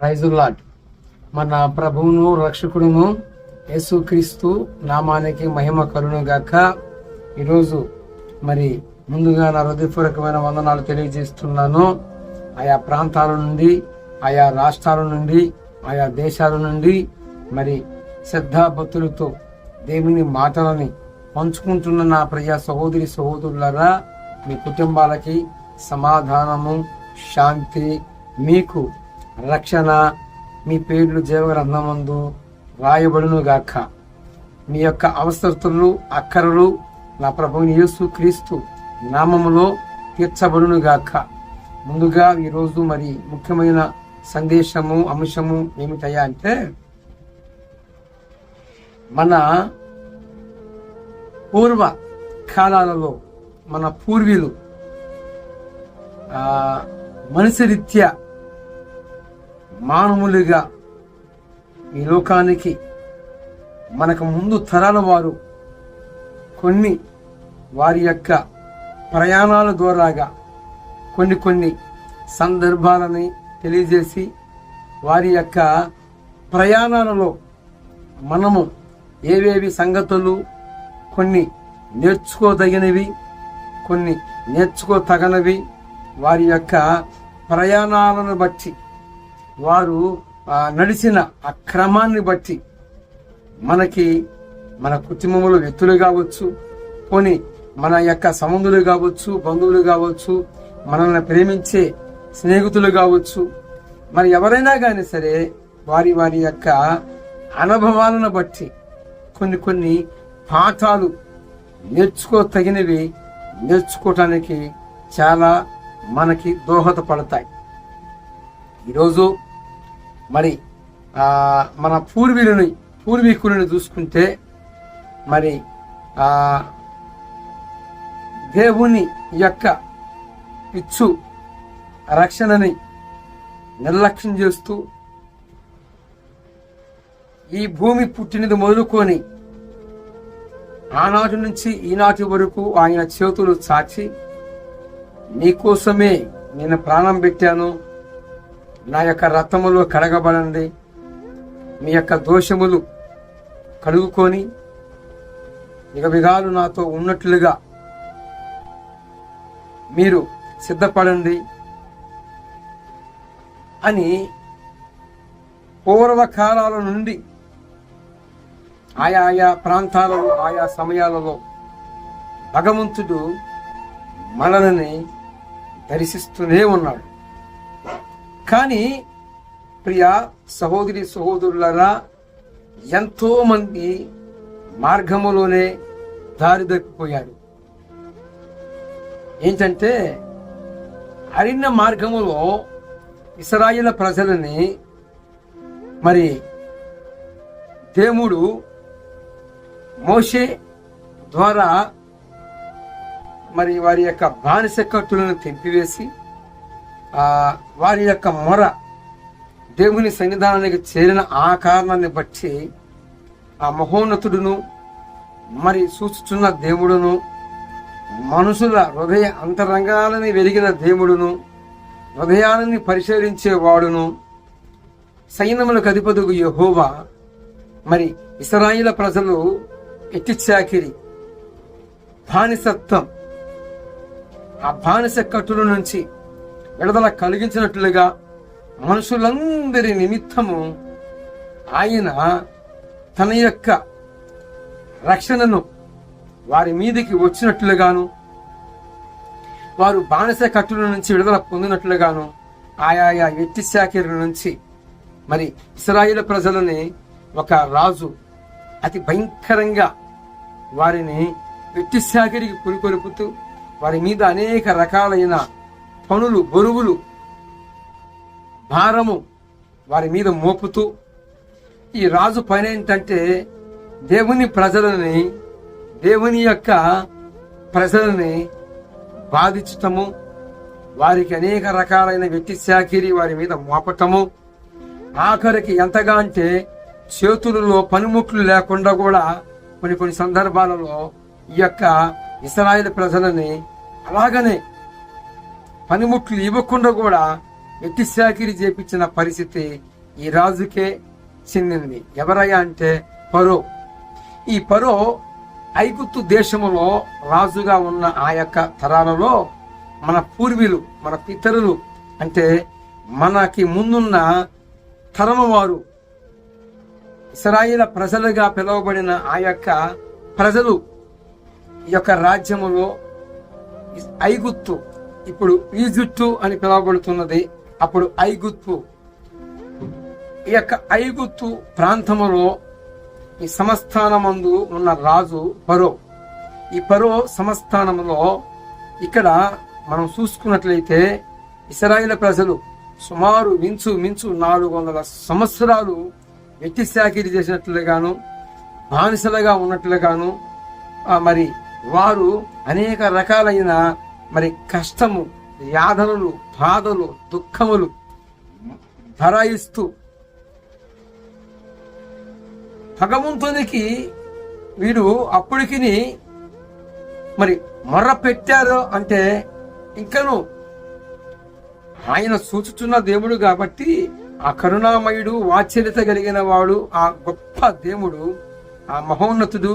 ప్రైజుల్లాట్ మన ప్రభువును రక్షకుడును యేసుక్రీస్తు నామానికి మహిమ కరుణు గాక. ఈరోజు మరి ముందుగా నా హృదయపూర్వకమైన వందనాలు తెలియజేస్తున్నాను. ఆయా ప్రాంతాల నుండి ఆయా రాష్ట్రాల నుండి ఆయా దేశాల నుండి మరి శ్రద్ధాభక్తులతో దేవుని మాటలని పంచుకుంటున్న నా ప్రజా సహోదరి సహోదరులరా మీ కుటుంబాలకి సమాధానము శాంతి మీకు రక్షణ మీ పేర్లు జీవగ్రంథమందు రాయబడును గాక. మీ యొక్క అవసరతలు అక్కరలు నా ప్రభుని యేసు క్రీస్తు నామములో తీర్చబడును గాక. ముందుగా ఈరోజు మరి ముఖ్యమైన సందేశము అంశము ఏమిటయ్యా అంటే మన పూర్వ కాలాలలో మన పూర్వీలు మనిషి రీత్యా మానవులుగా ఈ లోకానికి మనకు ముందు తరాల వారు కొన్ని వారి యొక్క ప్రయాణాల ద్వారాగా కొన్ని కొన్ని సందర్భాలని తెలియజేసి వారి యొక్క ప్రయాణాలలో మనము ఏవేవి సంగతులు కొన్ని నేర్చుకోదగినవి కొన్ని నేర్చుకోతగనవి వారి యొక్క ప్రయాణాలను బట్టి వారు నడిచిన ఆ క్రమాన్ని బట్టి మనకి మన కుటుంబంలో వ్యక్తులు కావచ్చు కొని మన యొక్క సంబంధులు కావచ్చు బంధువులు కావచ్చు మనల్ని ప్రేమించే స్నేహితులు కావచ్చు మరి ఎవరైనా కానీ సరే వారి వారి యొక్క అనుభవాలను బట్టి కొన్ని కొన్ని పాఠాలు నేర్చుకోతగినవి నేర్చుకోవటానికి చాలా మనకి దోహదపడతాయి. ఈరోజు మరి మన పూర్వీకులని పూర్వీకులను చూసుకుంటే మరి దేవుని యొక్క ఇచ్చు రక్షణని నిర్లక్ష్యం చేస్తూ ఈ భూమి పుట్టినది మొదలుకొని ఆనాటి నుంచి ఈనాటి వరకు ఆయన చేతులు చాచి నీకోసమే నేను ప్రాణం పెట్టాను. నా యొక్క రక్తములు కడగబడండి. మీ యొక్క దోషములు కడుగుకొని ఇక నాతో ఉన్నట్లుగా మీరు సిద్ధపడండి అని పూర్వకాలాల నుండి ఆయా ఆయా ప్రాంతాలలో ఆయా సమయాలలో భగవంతుడు మనల్ని దర్శిస్తూనే ఉన్నాడు. కానీ ప్రియ సహోదరి సహోదరులరా ఎంతో మంది మార్గములోనే దారి తప్పిపోయారు ఏంటంటే అరిన్న మార్గములో ఇస్రాయిల ప్రజలని మరి దేవుడు మోషే ద్వారా మరి వారి యొక్క బానిస కట్టులను తెంపివేసి వారి యొక్క మొర దేవుని సన్నిధానానికి చేరిన ఆ కారణాన్ని బట్టి ఆ మహోన్నతుడును మరి సూచుచున్న దేవుడును మనుషుల హృదయ అంతరంగాలని వెలిగిన దేవుడును హృదయాలని పరిశీలించేవాడును సైన్యములకు అధిపతుగు యహోవా మరి ఇస్రాయిల ప్రజలు ఎట్టి చాకిరి బానిసత్వం ఆ బానిస కట్టుల నుంచి విడుదల కలిగించినట్లుగా మనుషులందరి నిమిత్తము ఆయన తన యొక్క రక్షణను వారి మీదికి వచ్చినట్లుగాను వారు బానిస కట్టుల నుంచి విడుదల పొందినట్లుగాను ఆయా ఎట్టి శాఖల నుంచి మరి ఇస్రాయిల్ ప్రజలని ఒక రాజు అతి భయంకరంగా వారిని వెట్టి శాఖరికి పురికొలుపుతూ వారి మీద అనేక రకాలైన పనులు బరువులు భారము వారి మీద మోపుతూ ఈ రాజు పని ఏంటంటే దేవుని ప్రజలని దేవుని యొక్క ప్రజలని బాధించటము వారికి అనేక రకాలైన వ్యక్తి శాఖిరి వారి మీద మోపటము. ఆఖరికి ఎంతగా అంటే చేతులలో పనిముట్లు లేకుండా కూడా కొన్ని కొన్ని సందర్భాలలో ఈ యొక్క ఇస్రాయేల్ ప్రజలని అలాగనే పనిముట్లు ఇవ్వకుండా కూడా వెట్టి సాకిరి చేపించిన పరిస్థితి ఈ రాజుకే చెందింది. ఎవరయ్యా అంటే పరో ఈ పరో ఐగుత్తు దేశములో రాజుగా ఉన్న ఆ యొక్క తరాలలో మన పూర్వీలు మన పితరులు అంటే మనకి ముందున్న తరము వారు ఇస్రాయిల ప్రజలుగా పిలువబడిన ఆ యొక్క ప్రజలు ఈ యొక్క రాజ్యములో ఐగుత్తు ఇప్పుడు ఈజిప్టు అని పిలువబడుతున్నది అప్పుడు ఐగుత్తు ఈ యొక్క ఐగుత్తు ప్రాంతములో ఈ సమస్థానమందు ఉన్న రాజు పరో ఈ పరో సంస్థానములో ఇక్కడ మనం చూసుకున్నట్లయితే ఇస్రాయిల ప్రజలు సుమారు మించు మించు నాలుగు వందల సంవత్సరాలు వ్యక్తి సాకిరి చేసినట్లుగాను బానిసలుగా ఉన్నట్లుగాను మరి వారు అనేక రకాలైన మరి కష్టము యాదనలు బాధలు దుఃఖములు భరాయిస్తూ భగవంతునికి వీడు అప్పటికి మరి మొర్ర పెట్టారు అంటే ఇంకను ఆయన సూచుచున్న దేవుడు కాబట్టి ఆ కరుణామయుడు వాత్సల్యత కలిగిన వాడు ఆ గొప్ప దేవుడు ఆ మహోన్నతుడు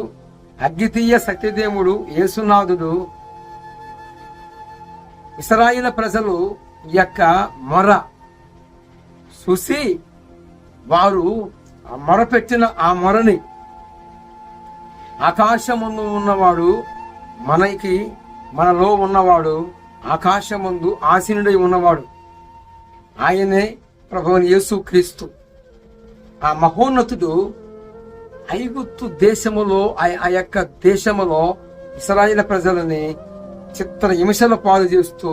అద్వితీయ సత్యదేవుడు యేసునాథుడు ఇస్రాయిల ప్రజలు ఈ యొక్క మొర చూసి వారు మొరపెట్టిన మొర పెట్టిన ఆ మొరని ఆకాశముందు ఉన్నవాడు మనకి మనలో ఉన్నవాడు ఆకాశముందు ఆసీనుడై ఉన్నవాడు. ఆయనే ప్రభువుని యేసు క్రీస్తు. ఆ మహోన్నతుడు ఐగుప్తు దేశములో ఆ- ఆ యొక్క దేశములో ఇస్రాయిల ప్రజలని చిత్ర హింసల పాలు చేస్తూ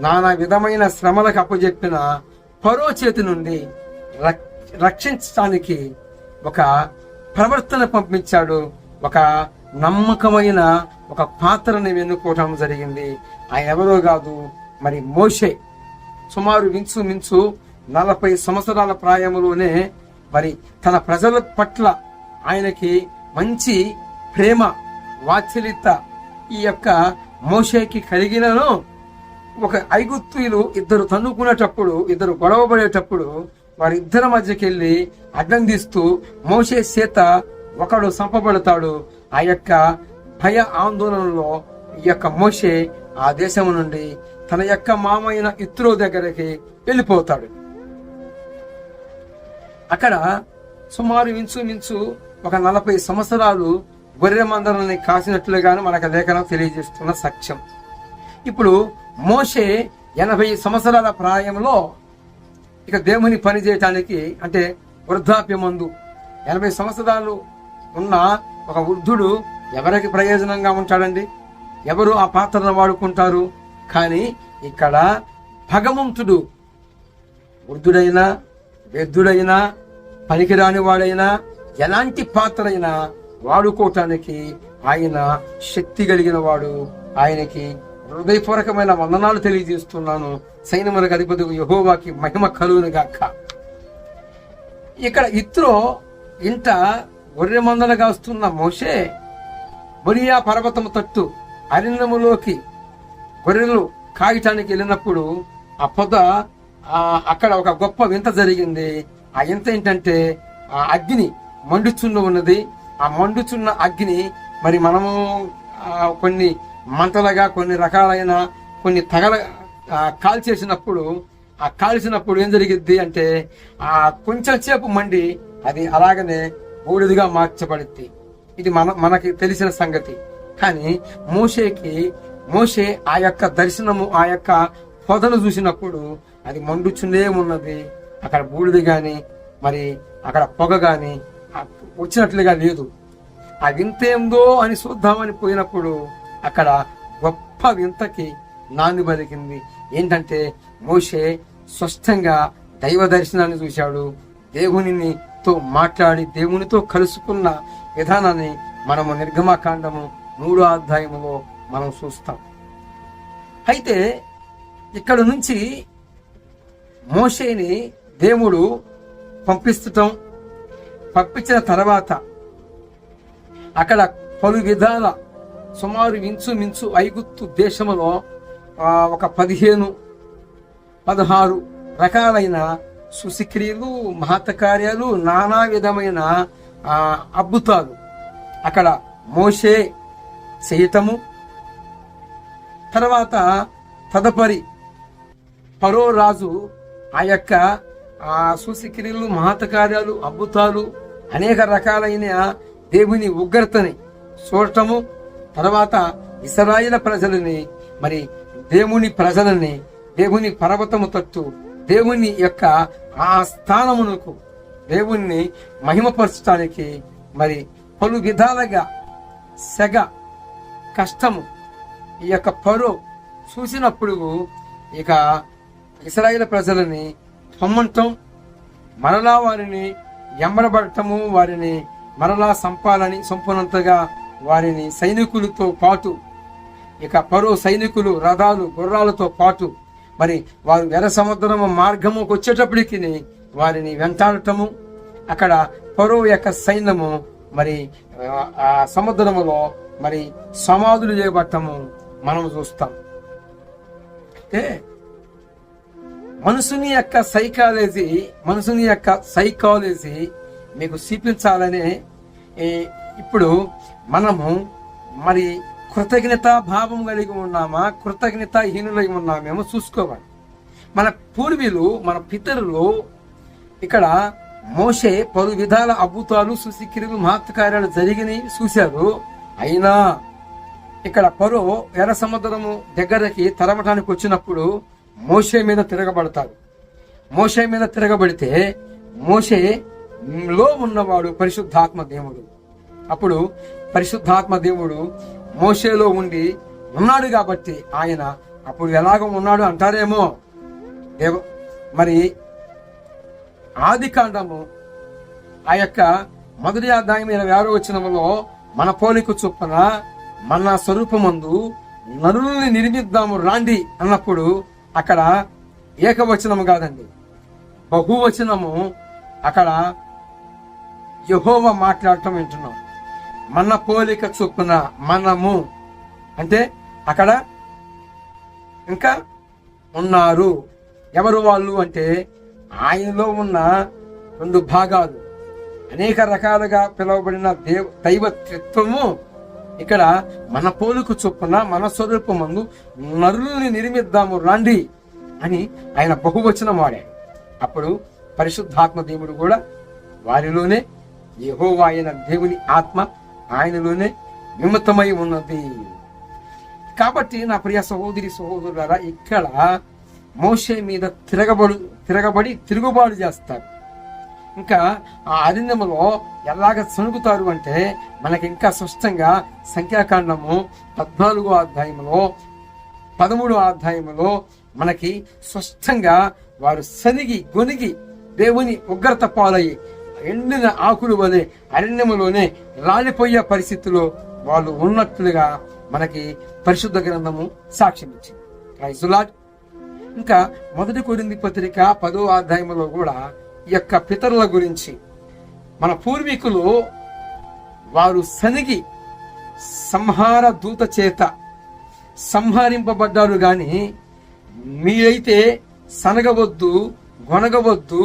నానా విధమైన శ్రమలకు అప్పజెప్పిన పరో చేతి నుండి రక్షించడానికి ఒక ప్రవర్తన పంపించాడు. ఒక నమ్మకమైన ఒక పాత్రని ఎన్నుకోవటం జరిగింది. ఆయన ఎవరో కాదు మరి మోషే. సుమారు మించు మించు నలభై సంవత్సరాల ప్రాయములోనే మరి తన ప్రజల పట్ల ఆయనకి మంచి ప్రేమ వాత్సల్యత ఈ యొక్క మోషేకి కలిగినను ఒక ఐగుత్తులు ఇద్దరు తన్నుకునేటప్పుడు ఇద్దరు గొడవపడేటప్పుడు వారిద్దరి మధ్యకెళ్ళి అడ్డం తీస్తూ మోషే చేత ఒకడు చంపబడతాడు. ఆ యొక్క భయ ఆందోళనలో ఈ యొక్క మోషే ఆ దేశం నుండి తన యొక్క మామైన ఇత్రో దగ్గరికి వెళ్ళిపోతాడు. అక్కడ సుమారు మించు మించు ఒక నలభై సంవత్సరాలు గొర్రె మందలని కాసినట్లుగాను మనకు లేఖనం తెలియజేస్తున్న సత్యం. ఇప్పుడు మోషే ఎనభై సంవత్సరాల ప్రాయంలో ఇక దేవుని పని చేయటానికి అంటే వృద్ధాప్యమందు ఎనభై సంవత్సరాలు ఉన్న ఒక వృద్ధుడు ఎవరికి ప్రయోజనంగా ఉంటాడండి? ఎవరు ఆ పాత్రను వాడుకుంటారు? కానీ ఇక్కడ భగవంతుడు వృద్ధుడైనా వృద్ధుడైనా పనికిరాని వాడైనా ఎలాంటి పాత్ర అయినా వాడుకోవటానికి ఆయన శక్తి కలిగిన వాడు. ఆయనకి హృదయపూర్వకమైన వందనాలు తెలియజేస్తున్నాను. సైన్యములకు అధిపతి యహోవాకి మహిమ కలువును గాక. ఇక్కడ ఇత్రో ఇంట గొర్రె మందలుగా వస్తున్న మోషే బొరియా పర్వతము తట్టు అరణ్యములోకి గొర్రెలు కాయటానికి వెళ్ళినప్పుడు ఆ పొద అక్కడ ఒక గొప్ప వింత జరిగింది. ఆ వింత ఏంటంటే ఆ అగ్ని మండుచున్న ఉన్నది. ఆ మండుచున్న అగ్ని మరి మనము కొన్ని మంటలుగా కొన్ని రకాలైన కొన్ని తగల కాల్చేసినప్పుడు ఆ కాల్చినప్పుడు ఏం జరిగిద్ది అంటే ఆ కొంచెం సేపు మండి అది అలాగనే బూడిదిగా మార్చబడుద్ది. ఇది మన మనకి తెలిసిన సంగతి. కానీ మోషేకి మోషే ఆ యొక్క దర్శనము ఆ యొక్క పొదను చూసినప్పుడు అది మండుచునే ఉన్నది. అక్కడ బూడిద కానీ మరి అక్కడ పొగ కానీ వచ్చినట్లుగా లేదు. ఆ వింత ఏందో అని చూద్దామని పోయినప్పుడు అక్కడ గొప్ప వింతకి నాంది బలికింది. ఏంటంటే మోషే స్పష్టంగా దైవ దర్శనాన్ని చూశాడు. దేవునిని తో మాట్లాడి దేవునితో కలుసుకున్న విధానాన్ని మనము నిర్గమకాండము మూడో అధ్యాయములో మనం చూస్తాం. అయితే ఇక్కడ నుంచి మోషేని దేవుడు పంపిస్తుటం పంపించిన తర్వాత అక్కడ పలు విధాల సుమారు ఇంచుమించు ఐగుత్తు దేశంలో దేశములో ఒక పదిహేను పదహారు రకాలైన సుశిక్రియలు మహతకార్యాలు నానా విధమైన అద్భుతాలు. అక్కడ మోషే చేయటము తర్వాత తదుపరి పరో రాజు ఆ యొక్క సుశిక్రియలు సూసిక్రియలు మహత కార్యాలు అద్భుతాలు అనేక రకాలైన దేవుని ఉగ్రతని చూడటము తర్వాత ఇస్రాయిల ప్రజలని మరి దేవుని ప్రజలని దేవుని పర్వతము తట్టు దేవుని యొక్క ఆ స్థానమునకు దేవుణ్ణి మహిమపరచడానికి మరి పలు విధాలుగా సెగ కష్టము ఈ యొక్క పరో చూసినప్పుడు ఇక ఇస్రాయిల ప్రజలని పొమ్మంటం మరలా వారిని ఎంబడబడటము వారిని మరలా సంపాలని సంపూర్ణంతగా వారిని సైనికులతో పాటు ఇక పరో సైనికులు రథాలు గుర్రాలతో పాటు మరి వారు ఎర్ర సముద్రము మార్గముకు వచ్చేటప్పటికి వారిని వెంటాడటము అక్కడ పరో యొక్క సైన్యము మరి ఆ- సముద్రములో మరి సమాధులు చేయబట్టము మనం చూస్తాం. అంటే మనుషుని యొక్క సైకాలజీ మనుషుని యొక్క సైకాలజీ మీకు చూపించాలనే ఇప్పుడు మనము మరి కృతజ్ఞత భావం కలిగి ఉన్నామా? కృతజ్ఞత హీనులై ఉన్నామేమో చూసుకోవాలి. మన పూర్వీలు మన పితరులు ఇక్కడ మోషే పలు విధాల అద్భుతాలు సుశిక్రియలు మహత్కార్యాలు జరిగినాయి చూశారు. అయినా ఇక్కడ పరో ఎర్ర సముద్రము దగ్గరకి తరవటానికి వచ్చినప్పుడు మోషే మీద తిరగబడతాడు మోషే మీద తిరగబడితే మోసే లో ఉన్నవాడు పరిశుద్ధాత్మ దేవుడు. అప్పుడు పరిశుద్ధాత్మ దేవుడు మోషేలో ఉండి ఉన్నాడు కాబట్టి ఆయన అప్పుడు ఎలాగ ఉన్నాడు అంటారేమో? దేవ మరి ఆది కాండము ఆ యొక్క మొదటి అధ్యాయం ఇరవై ఆరో వచ్చినములో మన పోలిక చొప్పున మన స్వరూపమందు నరుల్ని నిర్మిద్దాము రాండి అన్నప్పుడు అక్కడ ఏకవచనము కాదండి. బహువచనము అక్కడ యహోవ మాట్లాడటం వింటున్నాం. మన పోలిక చొప్పున మనము అంటే అక్కడ ఇంకా ఉన్నారు. ఎవరు వాళ్ళు అంటే ఆయనలో ఉన్న రెండు భాగాలు. అనేక రకాలుగా పిలువబడిన దేవ దైవత్వము ఇక్కడ మన పోలుకు చొప్పున మన స్వరూపమందు నరుల్ని నిర్మిద్దాము రండి అని ఆయన బహువచనం వాడాడు. అప్పుడు పరిశుద్ధాత్మ దేవుడు కూడా వారిలోనే యెహోవా ఆయన దేవుని ఆత్మ ఆయనలోనే విమతమై ఉన్నది. కాబట్టి నా ప్రియ సహోదరి సహోదరులారా ఇక్కడ మోసే మీద తిరగబడు తిరగబడి తిరుగుబాటు చేస్తారు. ఇంకా ఆ అరణ్యములో ఎలాగ సణుగుతారు అంటే మనకి ఇంకా స్పష్టంగా సంఖ్యాకాండము పద్నాలుగో అధ్యాయములో పదమూడో అధ్యాయములో మనకి స్పష్టంగా వారు సనిగి గొనిగి దేవుని ఉగ్రత పాలయ్యి ఎండిన ఆకులు వలె అరణ్యములోనే రాలిపోయే పరిస్థితిలో వాళ్ళు ఉన్నట్లుగా మనకి పరిశుద్ధ గ్రంథము సాక్ష్యం ఇచ్చింది ఇంకా మొదటి కొరింది పత్రిక పదో అధ్యాయంలో కూడా యొక్క పితరుల గురించి. మన పూర్వీకులు వారు సనిగి సంహార దూత చేత సంహరింపబడ్డారు గాని మీరైతే సనగవద్దు గొనగవద్దు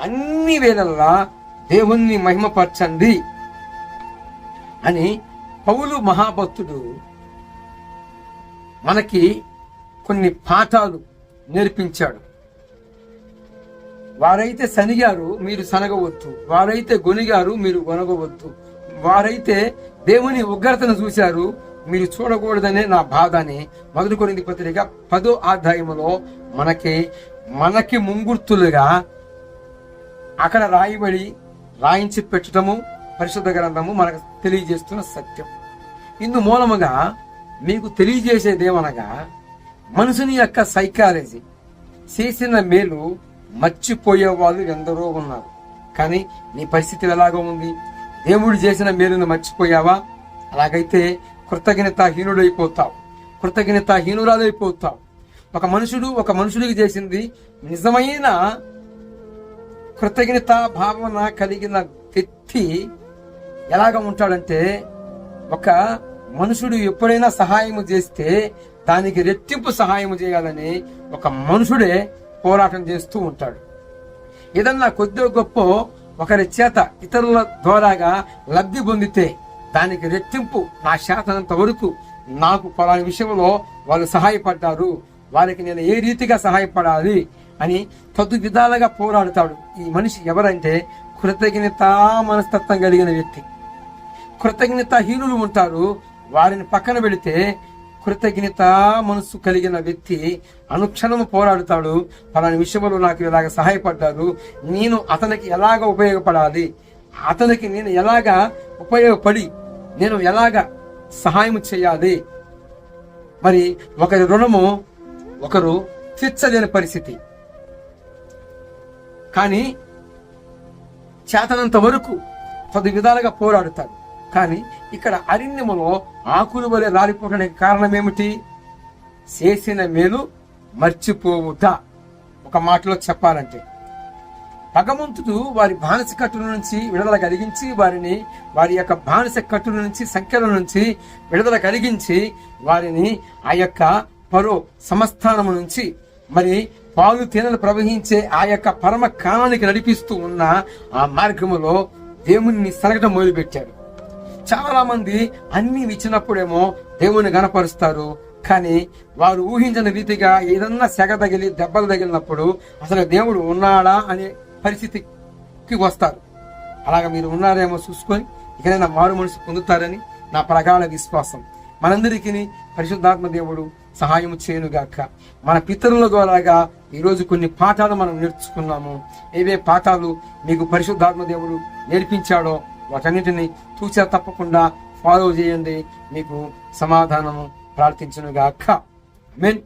అన్ని వేళల్లా దేవుణ్ణి మహిమపరచండి అని పౌలు మహాభక్తుడు మనకి కొన్ని పాఠాలు నేర్పించాడు. వారైతే శనిగారు మీరు శనగవద్దు వారైతే గొనిగారు మీరు గొనగవద్దు వారైతే దేవుని ఉగ్రతను చూశారు మీరు చూడకూడదనే నా బాధ అని మొదటి కొరింది పత్రిక పదో అధ్యాయములో మనకి మనకి ముంగుర్తులుగా అక్కడ రాయబడి రాయించి పెట్టడము పరిశుద్ధ గ్రంథము మనకు తెలియజేస్తున్న సత్యం. ఇందు మూలముగా మీకు తెలియజేసేదేమనగా మనుషుని యొక్క సైకాలజీ చేసిన మేలు మర్చిపోయే వాళ్ళు ఎందరో ఉన్నారు. కానీ నీ పరిస్థితి ఎలాగో ఉంది? దేవుడు చేసిన మేలును మర్చిపోయావా? అలాగైతే కృతజ్ఞత హీనుడైపోతావు కృతజ్ఞత హీనురాలైపోతావు ఒక మనుషుడు ఒక మనుషుడికి చేసింది నిజమైన కృతజ్ఞత భావన కలిగిన వ్యక్తి ఎలాగ ఉంటాడంటే ఒక మనుషుడు ఎప్పుడైనా సహాయం చేస్తే దానికి రెట్టింపు సహాయం చేయాలని ఒక మనుషుడే పోరాటం చేస్తూ ఉంటాడు. ఏదన్నా కొద్దిగా గొప్ప ఒకరి చేత ఇతరుల ద్వారాగా లబ్ధి పొందితే దానికి రెట్టింపు నా శాతనంత వరకు నాకు పలాని విషయంలో వాళ్ళు సహాయపడ్డారు. వారికి నేను ఏ రీతిగా సహాయపడాలి అని తదు విధాలుగా పోరాడుతాడు. ఈ మనిషి ఎవరంటే కృతజ్ఞత మనస్తత్వం కలిగిన వ్యక్తి. కృతజ్ఞత హీనులు ఉంటారు. వారిని పక్కన పెడితే కృతజ్ఞత మనసు కలిగిన వ్యక్తి అనుక్షణము పోరాడుతాడు. పలాని విషయంలో నాకు ఇలాగ సహాయపడ్డారు. నేను అతనికి ఎలాగ ఉపయోగపడాలి? అతనికి నేను ఎలాగ ఉపయోగపడి నేను ఎలాగ సహాయం చేయాలి? మరి ఒకరి రుణము ఒకరు తీర్చలేని పరిస్థితి. కానీ చేతనంత వరకు పది విధాలుగా పోరాడుతాడు. కానీ ఇక్కడ అరణ్యములో ఆకులు వలె రాలిపోవడానికి కారణం ఏమిటి చేసిన మేలు మర్చిపోవుట. ఒక మాటలో చెప్పాలంటే భగవంతుడు వారి బానిస కట్టుల నుంచి విడుదల కలిగించి వారిని వారి యొక్క బానిస కట్టుల నుంచి సంఖ్యల నుంచి విడుదల కలిగించి వారిని ఆ యొక్క పరో సంస్థానము నుంచి మరి పాలు తేనెలు ప్రవహించే ఆ యొక్క పరమ కాలానికి నడిపిస్తూ ఉన్న ఆ మార్గములో దేవుణ్ణి సరగటం మొదలుపెట్టారు చాలా మంది అన్ని ఇచ్చినప్పుడేమో దేవుని గనపరుస్తారు కానీ వారు ఊహించిన రీతిగా ఏదన్నా సెగ తగిలి దెబ్బలు తగిలినప్పుడు అసలు దేవుడు ఉన్నాడా అనే పరిస్థితికి వస్తారు. అలాగ మీరు ఉన్నారేమో చూసుకొని ఇకనైనా మారు మనసు పొందుతారని నా ప్రగాఢ విశ్వాసం. మనందరికీ పరిశుద్ధాత్మ దేవుడు సహాయం చేయనుగాక. మన పితరుల ద్వారాగా ఈరోజు కొన్ని పాఠాలు మనం నేర్చుకున్నాము. ఏవే పాఠాలు మీకు పరిశుద్ధాత్మ దేవుడు నేర్పించాడో వాటన్నిటిని తూచా తప్పకుండా ఫాలో చేయండి. మీకు సమాధానము ప్రార్థించునుగాక. మెన్